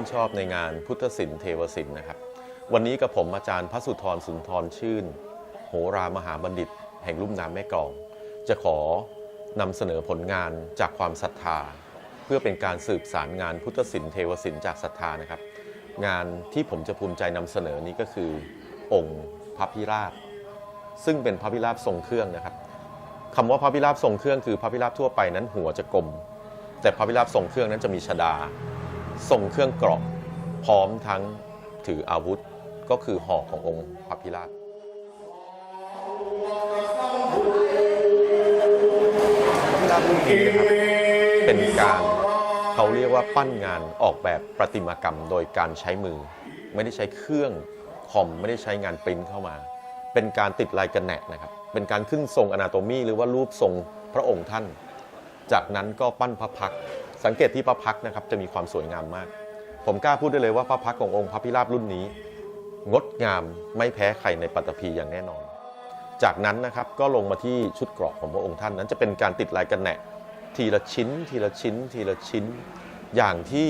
นชอบในงานพุทธศิลป์เทวศิลป์นะครับ วันนี้กับผมอาจารย์พระสุธรสุนทรชื่น โหรามหาบัณฑิต แห่งลุ่มน้ำแม่กลอง จะขอนำเสนอผลงานจากความศรัทธา เพื่อเป็นการสืบสารงานพุทธศิลป์เทวศิลป์จากศรัทธานะครับ งานที่ผมจะภูมิใจนำเสนอนี้ก็คือ องค์พระพิราบซึ่งเป็นพระพิราบทรงเครื่องนะครับคำว่าพระพิราบทรงเครื่องคือพระพิราบทั่วไปนั้นหัวจะกลมแต่พระพิราบทรงเครื่องนั้นจะมีชดา ทรงเครื่องเกราะพร้อมทั้งถืออาวุธก็คือหอกขององค์พระพิราบพระพิราบรุ่นนี้นะครับเป็นการเขาเรียกว่าปั้นงานออกแบบประติมากรรมโดยการใช้มือ ไม่ได้ใช้เครื่องคอมไม่ได้ใช้งานปริ้นเข้ามา เป็นการติดลายกระแหนกนะครับ เป็นการขึ้นทรงอนาโตมีหรือว่ารูปทรงพระองค์ท่าน จากนั้นก็ปั้นพระพัก สังเกตที่พระพักนะครับจะมีความสวยงามมาก ผมกล้าพูดได้เลยว่าพระพักขององค์พระพิราบรุ่นนี้ งดงามไม่แพ้ใครในปัตตภีอย่างแน่นอน จากนั้นนะครับก็ลงมาที่ชุดเกราะของพระองค์ท่านนั้นจะเป็นการติดลายกันแหนกทีละชิ้น ทีละชิ้น ทีละชิ้น อย่างที่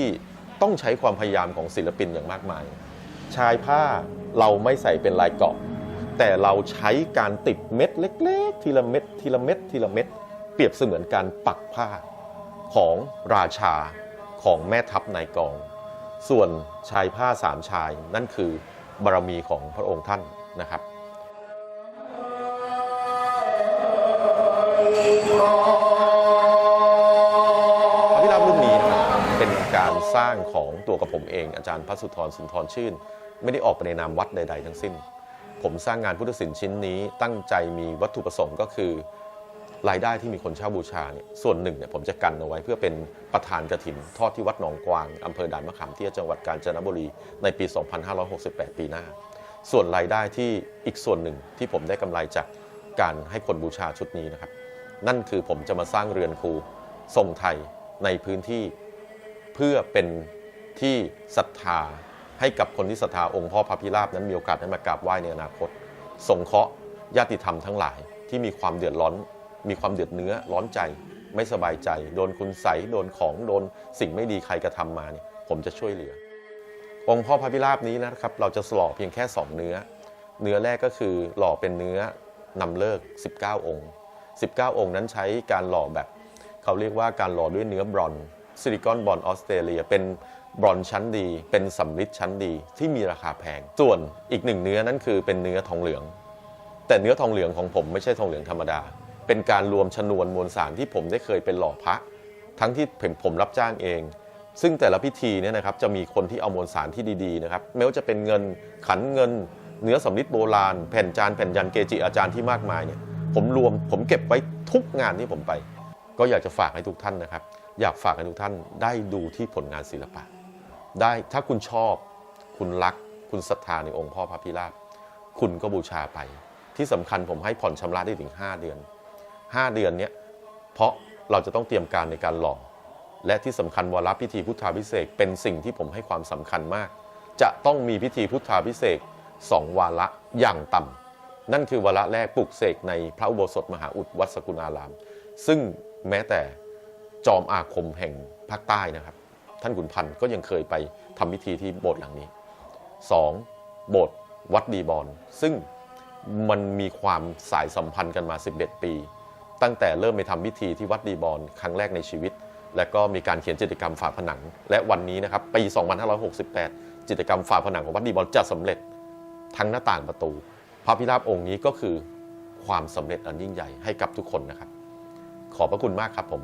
ต้องใช้ความพยายามของศิลปินอย่างมากมาย ชายผ้าเราไม่ใส่เป็นลายเกาะ แต่เราใช้การติดเม็ดเล็ก ๆ ทีละเม็ดทีละเม็ดทีละเม็ดเปรียบเสมือนการปักผ้า ของราชาของแม่ทัพนายกอง ส่วนชายผ้าสามชายนั่นคือบารมีของพระองค์ท่านนะครับพระพิราบรุ่นนี้นะครับเป็นการสร้างของตัวกับผมเองอาจารย์พระสุธรสุนทรชื่น ไม่ได้ออกไปในนามวัดใด ๆ ทั้งสิ้น ผมสร้างงานพุทธศิลป์ชิ้นนี้ตั้งใจมีวัตถุประสงค์ก็คือ รายได้ที่มีคนเช่าบูชาเนี่ยส่วนหนึ่งเนี่ยผมจะกันเอาไว้เพื่อเป็นประธานกระถิน ทอดที่วัดหนองกวางอำเภอด่านมะขามเตี้ยจังหวัดกาญจนบุรีในปี 2568 ปีหน้า ส่วนรายได้ที่อีกส่วนหนึ่งที่ผมได้กำไรจากการให้คนบูชาชุดนี้นะครับ นั่นคือผมจะมาสร้างเรือนครูทรงไทยในพื้นที่เพื่อเป็นที่ศรัทธาให้กับคนที่ศรัทธาองค์พ่อพระพิราบนั้นมีโอกาสได้มากราบไหว้ในอนาคต สงเคราะห์ญาติธรรมทั้งหลายที่มีความเดือดร้อน มีความเดือดเนื้อร้อนใจ ไม่สบายใจ โดนคุณใสโดนของโดนสิ่งไม่ดีใครกระทำมาเนี่ยผมจะช่วยเหลือ องค์พ่อพระพิราบนี้นะครับเราจะหล่อเพียงแค่ 2 เนื้อ เนื้อแรกก็คือหล่อเป็นเนื้อนำเลิก 19 องค์ 19 องค์นั้นใช้การหล่อแบบ เขาเรียกว่าการหล่อด้วยเนื้อบรอนซิลิคอนบรอนออสเตรเลียเป็นบรอนชั้นดี เป็นสำริดชั้นดีที่มีราคาแพง ส่วนอีกหนึ่งเนื้อนั้นคือเป็นเนื้อทองเหลือง แต่เนื้อทองเหลืองของผมไม่ใช่ทองเหลืองธรรมดา เป็นการรวมชนวนมวลสารที่ผมได้เคยเป็นหล่อพระ ทั้งที่ผมผมรับจ้างเอง ซึ่งแต่ละพิธีเนี่ยนะครับจะมีคนที่เอามวลสารที่ดีๆนะครับไม่ว่าจะเป็นเงินขันเงิน เนื้อสำริดโบราณ แผ่นจานแผ่นยันเกจิอาจารย์ที่มากมายเนี่ยผมรวมผมเก็บไว้ทุกงานที่ผมไป ก็อยากจะฝากให้ทุกท่านนะครับ อยากฝากให้ทุกท่านได้ดูที่ผลงานศิลปะ ได้ถ้าคุณชอบ คุณรัก คุณศรัทธาในองค์พ่อพระพิราบคุณก็บูชาไป ที่สำคัญผมให้ผ่อนชำระได้ถึง 5 เดือน 5 เดือนเนี้ยเพราะเราจะต้องเตรียมการในการหล่อและที่สำคัญวาระพิธีพุทธาพิเศษเป็นสิ่งที่ผมให้ความสำคัญมาก จะต้องมีพิธีพุทธาพิเศษสองวาระอย่างต่ำนั่นคือวาระแรกปลุกเสกในพระอุโบสถมหาอุดวัดสกุณาราม ซึ่งแม้แต่จอมอาคมแห่งภาคใต้นะครับ ท่านขุนพันธ์ก็ยังเคยไปทำพิธีที่โบสถ์หลังนี้ 2. โบสถ์วัดดีบอนซึ่งมันมีความสายสัมพันธ์กันมา 11 ปี ตั้งแต่เริ่มไปทำพิธีที่วัดดีบอลครั้งแรกในชีวิต และก็มีการเขียนจิตกรรมฝาผนัง และวันนี้นะครับปี 2568 จิตกรรมฝาผนังของวัดดีบอลจะสำเร็จทั้งหน้าต่างประตู พระพิราบองค์นี้ก็คือความสำเร็จอันยิ่งใหญ่ให้กับทุกคนนะครับ ขอบพระคุณมากครับผม